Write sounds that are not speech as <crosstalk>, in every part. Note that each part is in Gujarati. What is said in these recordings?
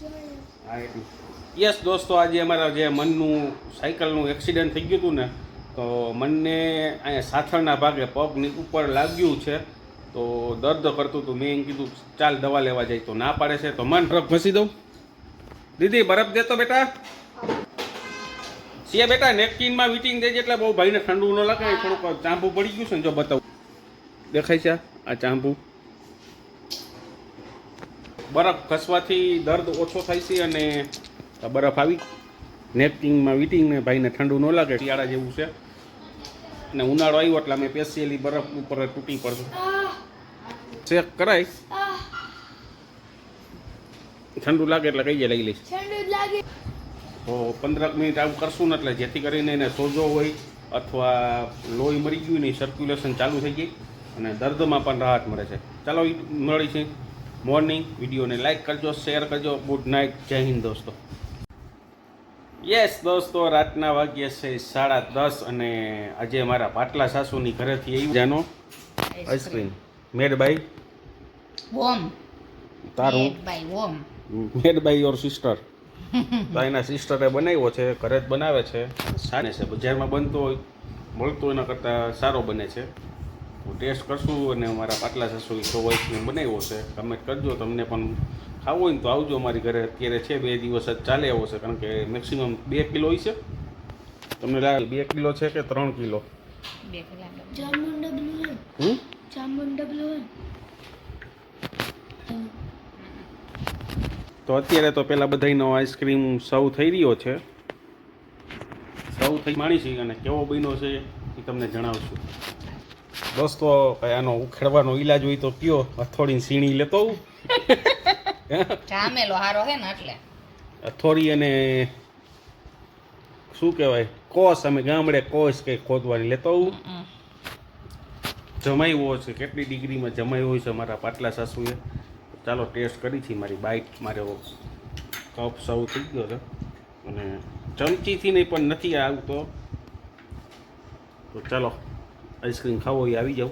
હા એટલું યસ દોસ્તો, આજે અમારા જે મનનું સાયકલનું એક્સિડન્ટ થઈ ગયું હતું ને, તો મનને અહીંયા સાથળના ભાગે પગની ઉપર લાગ્યું છે. તો દર્દ કરતું હતું, મેં એમ કીધું, ચાલ દવા લેવા જાય, તો ના પાડે છે, તો મન બરફ ઘસી દઉં. દીદી, બરફ દેતો બેટા. સિયા બેટા નેપકિનમાં વીટિંગ દેજે એટલે બહુ ભાઈને ઠંડુ ન લાગે થોડુંક ચાંપુ પડી ગયું છે ને, જો બતાવું. દેખાય છે આ ચાંપુ? બરફ ઘસવાથી દર્દ ઓછો થાય છે અને બરફ આવી નેપકિંગમાં વીટિંગ ને ભાઈને ઠંડુ ન લાગે શિયાળા જેવું છે. અને ઉનાળો આવ્યો એટલે અમે પેશિયલી બરફ ઉપર તૂટી પડશે. ચેક કરાય. ઠંડુ લાગે એટલે કહીએ લઈ લઈશ. તો પંદરક મિનિટ આવું કરશું ને એટલે જેથી કરીને એને સોજો હોય અથવા લોહી મરી ગયું નહીં સર્ક્યુલેશન ચાલુ થઈ ગઈ અને દર્દમાં પણ રાહત મળે છે. ચાલો મળી છે મોર્નિંગ વિડીયોને લાઈક કરજો શેર કરજો. ગુડ નાઇટ જય હિન્દ દોસ્તો. યસ દોસ્તો રાતના વાગ્યે છે સાડા દસ અને આજે મારા પાટલા સાસુની ઘરેથી આવી જાનો આઈસ્ક્રીમ મેડ બાય વોમ તારું Made ઓમ વોમ મેડ બાય યોર સિસ્ટર તો એના સિસ્ટરે બનાવ્યો છે ઘરે જ બનાવે છે. સાને છે બજારમાં બનતો હોય મળતો એના કરતાં સારો બને છે. ટેસ્ટ કરશું અને અમારા પાટલા સાસુએ આઈસ્ક્રીમ બનાવ્યો છે. કમેન્ટ કરજો તમને પણ ખાવું હોય ને તો આવજો અમારી ઘરે. અત્યારે છે બે દિવસ જ ચાલે આવો છે કારણ કે મેક્સિમમ બે કિલો હોય છે. તમને લાગે બે કિલો છે કે ત્રણ કિલો? તો. અત્યારે તો પેલા બધાનો આઈસ્ક્રીમ સૌ થઈ રહ્યો છે. સૌ થઈ માણીશી અને કેવો બન્યો છે એ તમને જણાવશું. દોસ્તો આનો ઉખેડવાનો ઈલાજ હોય તો કયો? અથોડીની સીણી લેતો હું <laughs> જામેલો હારો હે ને એટલે. અથોડી અને શું કહેવાય? કોસ અમે ગામડે કોસ કંઈ ખોદવાની લેતો હું હમ. જમાવ્યો છે કેટલી ડિગ્રીમાં જમાવ્યો છે મારા પાટલા સાસુએ. ચાલો ટેસ્ટ કરી છે મારી બાઇક મારો કપ સૌ થઈ ગયો છે. અને ચમચીથી નહીં પણ નથી આવતો. તો ચાલો આઈસ્ક્રીમ ખાવો એ આવી જાઓ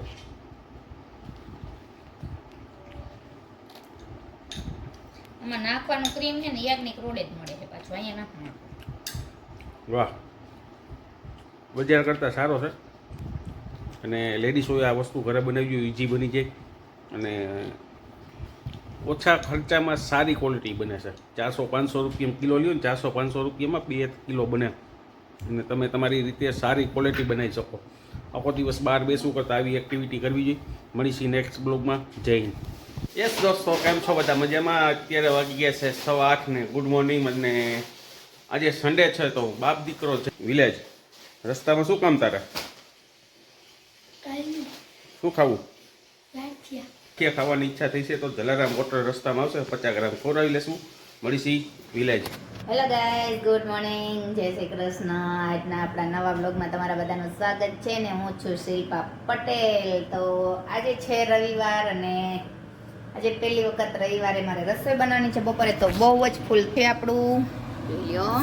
આમાં નાખવાનું ક્રીમ છે ને યાજ્ઞિક રોડે જ મળે છે પાછું અહીંયા નાખવાનું વાહ. બજાર કરતાં સારો છે. અને લેડીઝોએ આ વસ્તુ ઘરે બનાવી ઇઝી બની જાય. અને ઓછા ખર્ચામાં સારી ક્વોલિટી બને છે. ચારસો પાંચસો રૂપિયા કિલો લ્યો ને ચારસો પાંચસો રૂપિયામાં બે કિલો બને. અને તમે તમારી રીતે સારી ક્વોલિટી બનાવી શકો. આખો દિવસ બહાર બેસવું કરતાં આવી એક્ટિવિટી કરવી જોઈએ. મળીશું નેક્સ્ટ બ્લોગમાં જય હિન્દ. યસ દોસ્તો કેમ છો બધા? મજામાં? અત્યારે વાગી ગયા છે સવા આઠ ને ગુડ મોર્નિંગ અને આજે સન્ડે છે તો બાપ દીકરો છે વિલેજ રસ્તામાં શું કામ તારે? શું ખાવું? ક્યાં કે ખાવાની ઈચ્છા થઈ છે તો જલારામ હોટલ રસ્તામાં આવશે. પચાસ ગ્રામ ખોરાવી લેશું. મળીશી village hello guys good morning Jai Shri Krishna. આજના આપણા નવા બ્લોગમાં તમારા બધાનું સ્વાગત છે ને હું છું શિલ્પા પટેલ. તો આજે છે રવિવાર અને આજે પહેલી વખત રવિવારે મારે રસોઈ બનાવવાની છે. બપોરે તો બહુ જ ફૂલ છે આપણું. લ્યો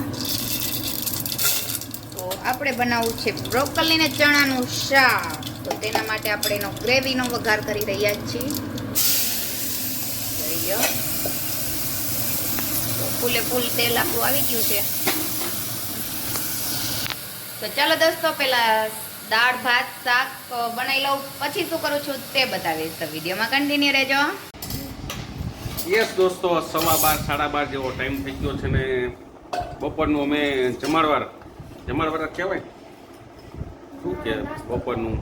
તો આપણે બનાવવું છે બ્રોકલીને ચણાનું શાક. તો તેના માટે આપણે એનો ગ્રેવીનો વઘાર કરી રહ્યા છીએ જોઈ લ્યો તો ફૂલે ફૂલ તેલ આપણું આવી ગયું છે. તો ચાલો દોસ્તો પેલા દાળ ભાત શાક બનાવી લઉં. પછી શું કરું છું તે બતાવીશ. તો વિડીયોમાં કન્ટિન્યુ રહેજો. યસ દોસ્તો સવા બાર સાડા બાર જેવો ટાઈમ થઈ ગયો છે ને બપોરનું અમે જમાડવાર. જમાડવાર કહેવાય. શું કે બપોરનું?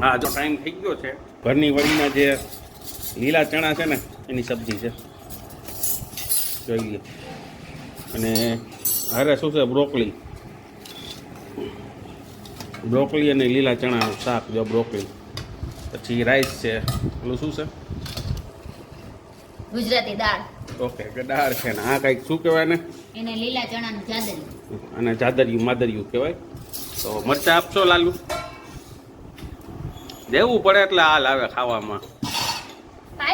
હા જો ટાઈમ થઈ ગયો છે. ઘરની વડીના જે લીલા ચણા છે ને એની સબ્જી છે. જોઈ લ્યો. અને હારે શું છે? બ્રોકલી. બ્રોકલી અને લીલા ચણાનું શાક જો બ્રોકલી. પછી રાઈસ છે. પેલું શું છે? ગુજરાતી દાળ. ઓકે કે દાળ છે ને. આ કંઈક શું કહેવાય ને એને લીલા ચણાનું જાદરિયું અને જાદરિયું માદરિયું કહેવાય. તો મરચાં આપશો લાલુ? દેવું પડે એટલે હાલ આવે ખાવામાં.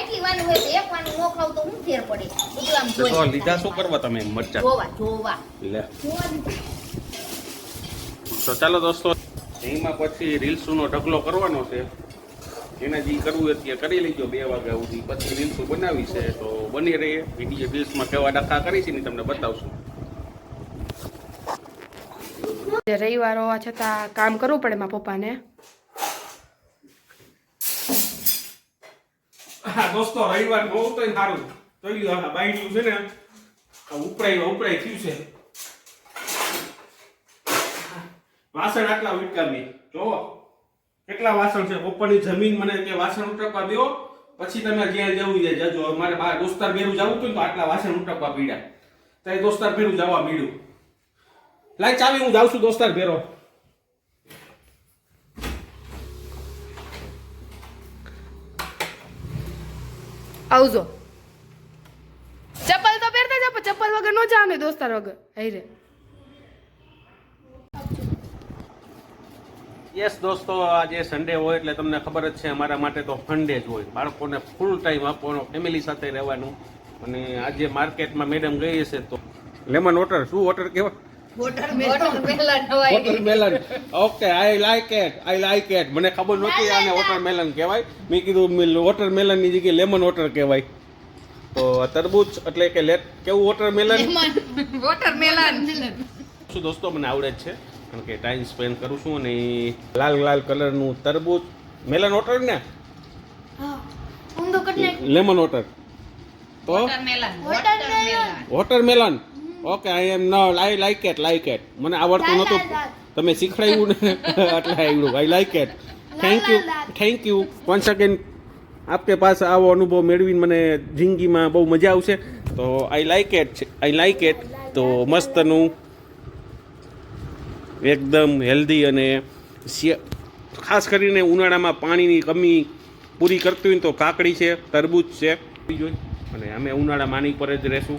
કાંઈક વાનું હોય તો એક વાનું નો ખાવ તો હું ફેર પડે? બધું આમ તો લીધા શું કરવા તમે મરચા? જોવા જોવા. લે. તો ચાલો દોસ્તો એમાં પછી રીલ્સનો ઢગલો કરવાનો છે. એના જે કરવું એ કરી લેજો બે વાગ્યા સુધી. પછી રીલ્સો બનાવી છે તો બની રહીએ વીડિયો રીલ્સમાં કેવા ડખા કરી છે ને તમને બતાવશું. જે રવિવાર હોવા છતાં કામ કરવું પડે મારા પપ્પાને. હા, દોસ્તો, રવિવાર બહુ તો સારું. તો લ્યો આ બાયણું છે ને ઉપરાય ઉપરાય થયું છે. વાસણ આટલા ઉટકાવી જોવો કેટલા વાસણ છે? પપ્પાની જમીન મને કે વાસણ ઉટકવા દો પછી તમે જ્યાં જવું જાય જજો. મારે બાર દોસ્તાર ભેરું જવું હતું તો આટલા વાસણ ઉટકવા પીડ્યા. તો એ દોસ્તાર ભેરું જવા મળ્યું લાય ચાવી, હું જાઉં છું, દોસ્તાર ભેરો. આવજો. ચપ્પલ તો પહેરતા જ ચપ્પલ વગર નો જામે દોસ્તાર વગર. હઈ રે. યસ દોસ્તો આજે સન્ડે હોય એટલે તમને ખબર જ છે, અમારા માટે તો ફંડે જ હોય. બાળકોને ફૂલ ટાઈમ આપવાનો ફેમિલી સાથે રહેવાનું. અને આજે માર્કેટમાં મેડમ ગઈ હશે તો લેમન વોટર શું વોટર કહેવાય? વોટર મેલન નવાઈ water melon. Okay I like it I like it મને ખબર નહોતી આને વોટર મેલન કહેવાય. મેં કીધું વોટર મેલનની જગ્યાએ લેમન વોટર કહેવાય. તો તરબૂચ એટલે કે લેટ કેવું વોટર મેલન વોટર મેલન શું દોસ્તો મને આવડે જ છે. કારણ કે ટાઈમ સ્પેન્ડ કરું છું અને લાલ લાલ કલરનું તરબૂચ. મેલન વોટર ને? લેમન વોટર તો? Water melon okay I am ન I like it like it મને આવડતું નહોતું. તમે શીખડાવ્યું ને એટલે આવડ્યું I like it thank you. Thank you once again આપકે પાસે આવો અનુભવ મેળવીને મને જિંદગીમાં બહુ મજા આવશે. તો I like it I like it તો મસ્તનું એકદમ હેલ્ધી અને ખાસ કરીને ઉનાળામાં પાણીની કમી પૂરી કરતી હોય ને તો કાકડી છે તરબૂચ છે. અને અમે ઉનાળામાં આની પર જ રહેશું.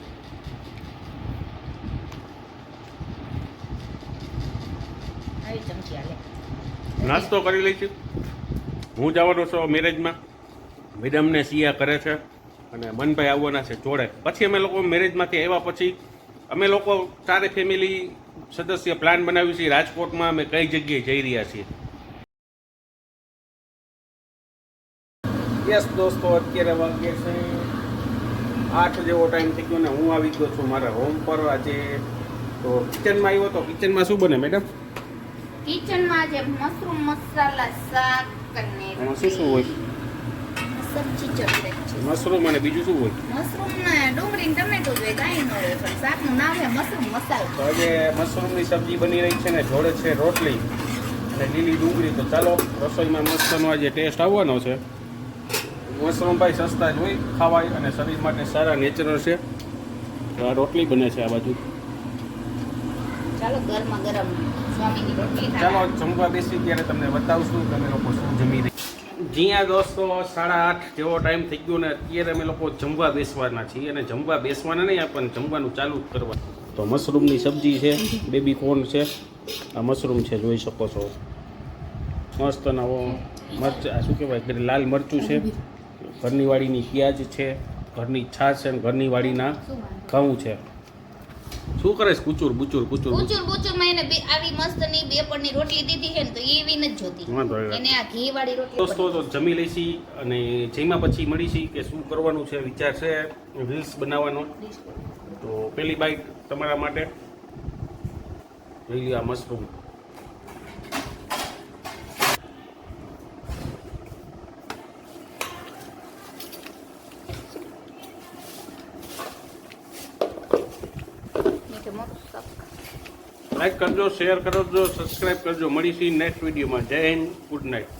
નાસ્તો કરી લઈશું. હું જવાનો છું મેરેજમાં મેડમને સિયા કરે છે અને મનભાઈ આવવાના છે જોડે. પછી અમે લોકો મેરેજમાંથી આવ્યા પછી અમે લોકો ચારે ફેમિલી સદસ્ય પ્લાન બનાવ્યું છે. રાજકોટમાં અમે કઈ જગ્યાએ જઈ રહ્યા છીએ. યસ દોસ્તો, અત્યારે વાગ્યે છે આઠ જેવો ટાઈમ થઈ ગયો ને હું આવી ગયો છું મારા હોમ પર. આજે તો કિચનમાં આવ્યો તો કિચનમાં શું બને મેડમ કિચનમાં જે મશરૂમ મસાલા શાક એમાં શું શું હોય? સબ્જી ચટણી. છે મશરૂમ અને બીજું શું હોય? મશરૂમ ને ડુંગળી ને જોઈએ કાંઈ ન હોય પણ શાકનું નામ છે મશરૂમ મસાલો. તો આજે મશરૂમની સબ્જી બની રહી છે ને જોડે છે રોટલી અને લીલી ડુંગળી. તો ચાલો રસોઈમાં મસ્તનો આજે ટેસ્ટ આવવાનો છે. મશરૂમ ભાઈ સસ્તા જ હોય ખાવાય અને શરીર માટે સારા નેચરલ છે. રોટલી બને છે આ બાજુ. ચાલો જમવા બેસી ત્યારે તમને બતાવશું તમે લોકો શું જમી રહી જ્યાં દોસ્તો, સાડા આઠ જેવો ટાઈમ થઈ ગયો ને, અત્યારે અમે લોકો જમવા બેસવાના છીએ અને જમવા બેસવાના નહીં પણ જમવાનું ચાલુ જ કરવાનું તો મશરૂમની સબ્જી છે, બેબી કોર્ન છે. આ મશરૂમ છે, જોઈ શકો છો. મસ્ત નવો મરચ શું કહેવાય લાલ મરચું છે. ઘરની વાડીની પ્યાજ છે, ઘરની છાશ છે ઘરની વાડીના ઘઉં છે. શું કરે છે કુચુર બુચુર. કુચુર કુચુર બુચુર બુચુરમાં એને બે આવી મસ્તની બે પણની રોટલી દીધી છે ને તો એવી નથી જોતી. વાંધો નહીં. એને આ ઘી વાળી રોટલી દોસ્તો તો જમી લેશી અને જેમાં પછી મળીશી કે શું કરવાનું છે વિચાર છે રીલ્સ બનાવવાનો? તો પેલી બાઈટ તમારા માટે. જોઈ લ્યો આ મશરૂમ મીઠું મોરું શાક. લાઈક કરજો શેર કરજો સબસ્ક્રાઈબ કરજો. મળીશી નેક્સ્ટ વિડીયોમાં જય હિન્દ ગુડ નાઇટ